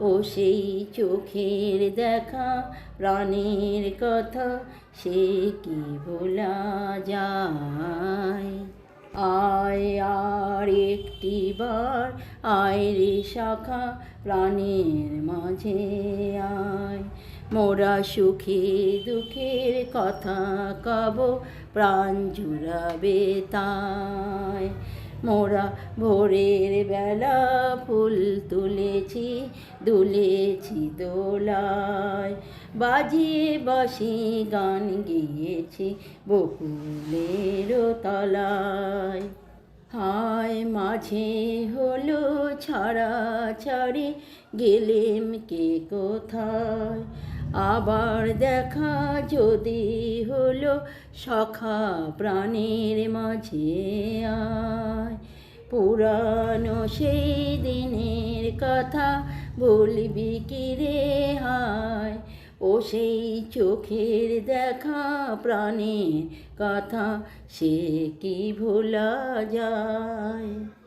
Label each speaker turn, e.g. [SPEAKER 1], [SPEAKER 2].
[SPEAKER 1] ও সেই চোখের দেখা, প্রাণের কথা সে কি ভোলা যায়? আয়, আর একটি বার আয় রে শাখা, প্রাণের মাঝে আয়। মোরা সুখে দুঃখের কথা কব, প্রাণ জুড়াবে তাই। মোরা ভোরের বেলা ফুল তুলেছি, দুলেছি দোলায়। বাজিয়ে বাসি গান গিয়েছি বকুলের তলায়। হায়, মাঝে হলো ছাড়া ছাড়ি গেলেম কে কোথায়? আবার দেখা যদি হলো সখা প্রাণের মাঝে আয়। পুরানো সেই দিনের কথা বলবি কি রে হায়? ও সেই চোখের দেখা প্রাণের কথা সে কি ভোলা যায়?